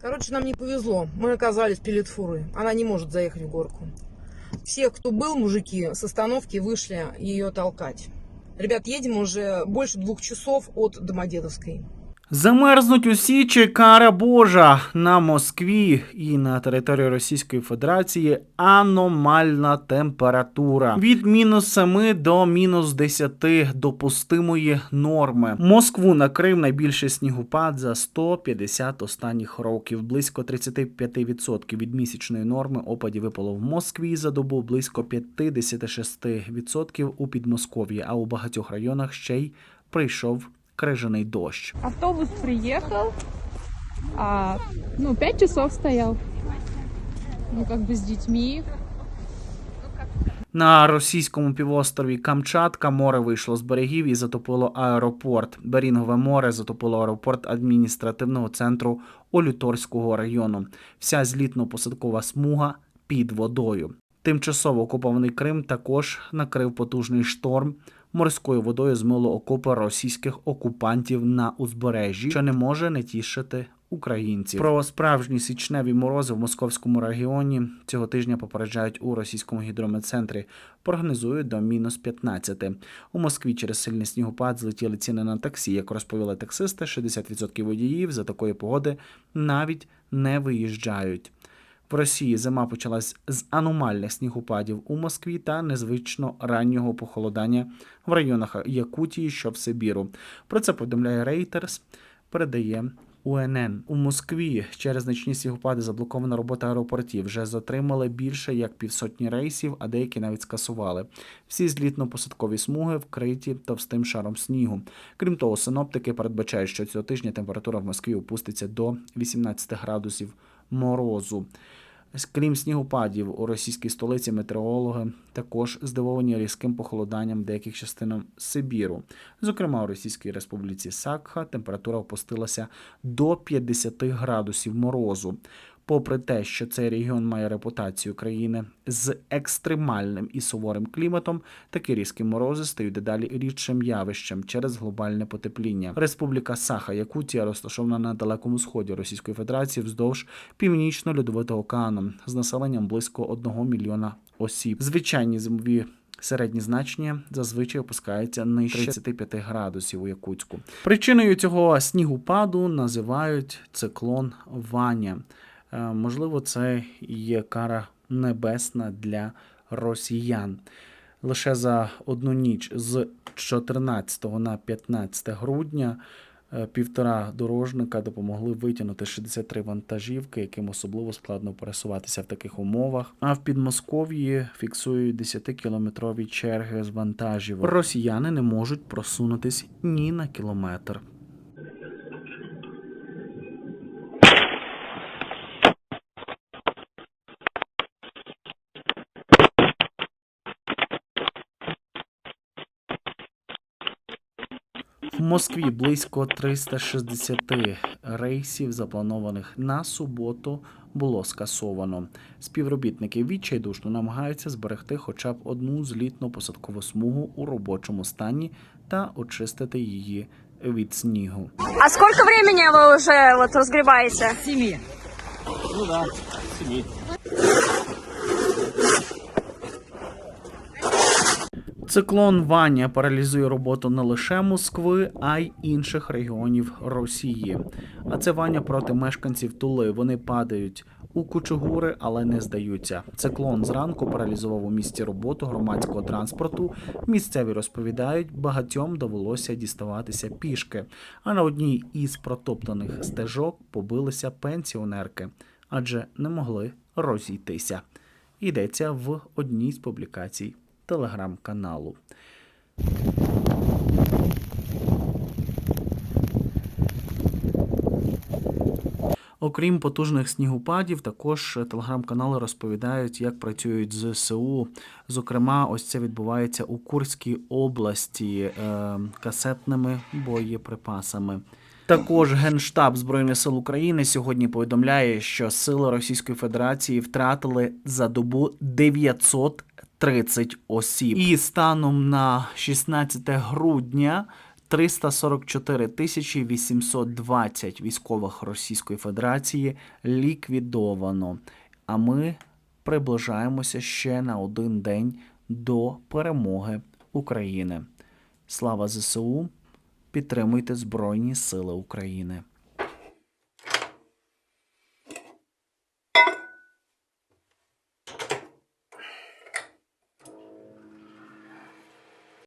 Короче, нам не повезло. Мы оказались перед фурой. Она не может заехать в горку. Все, кто был, мужики, с остановки вышли ее толкать. Ребят, едем уже больше двух часов от Домодедовской. Замерзнуть усі чи кара Божа на Москві і на території Російської Федерації аномальна температура від мінус 7 до мінус 10 допустимої норми. Москву накрив найбільший снігопад за 150 останніх років. Близько 35% від місячної норми опадів випало в Москві за добу, близько 56% у Підмосков'ї, а у багатьох районах ще й прийшов крижаний дощ. Автобус приехал, а, ну, пять часов стоял. Ну, как бы с детьми. На російському півострові Камчатка море вийшло з берегів і затопило аеропорт. Берінгове море затопило аеропорт адміністративного центру Олюторського району. Вся злітно-посадкова смуга під водою. Тимчасово окупований Крим також накрив потужний шторм. Морською водою змило окопи російських окупантів на узбережжі, що не може не тішити українців. Про справжні січневі морози в московському регіоні цього тижня попереджають у російському гідрометцентрі. Прогнозують до мінус 15. У Москві через сильний снігопад злетіли ціни на таксі. Як розповіли таксисти, 60% водіїв за такої погоди навіть не виїжджають. В Росії зима почалась з аномальних снігопадів у Москві та незвично раннього похолодання в районах Якутії, що в Сибіру. Про це повідомляє Reuters, передає УНН. У Москві через значні снігопади заблокована робота аеропортів. Вже затримали більше як півсотні рейсів, а деякі навіть скасували. Всі злітно-посадкові смуги вкриті товстим шаром снігу. Крім того, синоптики передбачають, що цього тижня температура в Москві опуститься до 18 градусів морозу. Крім снігопадів у російській столиці метеорологи також здивовані різким похолоданням деяких частин Сибіру. Зокрема, у Російській Республіці Сакха температура опустилася до 50 градусів морозу. Попри те, що цей регіон має репутацію країни з екстремальним і суворим кліматом, такі різкі морози стають дедалі рідшим явищем через глобальне потепління. Республіка Саха, Якутія, розташована на далекому сході Російської Федерації вздовж північно-льодовитого океану з населенням близько 1 мільйона осіб. Звичайні зимові Середні значення зазвичай опускаються нижче 35 градусів у Якутську. Причиною цього снігопаду називають циклон Ваня. Е, Можливо, це є кара небесна для росіян. Лише за одну ніч з 14 на 15 грудня е, півтора дорожника допомогли витягнути 63 вантажівки, яким особливо складно пересуватися в таких умовах. А в Підмосков'ї фіксують 10-кілометрові черги з вантажів. Росіяни не можуть просунутись ні на кілометр. В Москві близько 360 рейсів, запланованих на суботу, було скасовано. Співробітники відчайдушно намагаються зберегти хоча б одну злітно-посадкову смугу у робочому стані та очистити її від снігу. А сколько времени вы уже вот разгребаете? Семи. Циклон Ваня паралізує роботу не лише Москви, а й інших регіонів Росії. А це Ваня проти мешканців Тули. Вони падають у кучугури, але не здаються. Циклон зранку паралізував у місті роботу громадського транспорту. Місцеві розповідають, багатьом довелося діставатися пішки. А на одній із протоптаних стежок побилися пенсіонерки, адже не могли розійтися. Йдеться в одній з публікацій телеграм-каналу. Окрім потужних снігопадів, також телеграм-канали розповідають, як працюють ЗСУ. Зокрема, ось це відбувається у Курській області е, касетними боєприпасами. Також Генштаб Збройних сил України сьогодні повідомляє, що сили Російської Федерації втратили за добу 930 осіб. І станом на 16 грудня 344 тисячі 820 військових Російської Федерації ліквідовано. А ми приближаємося ще на один день до перемоги України. Слава ЗСУ! Підтримуйте Збройні Сили України.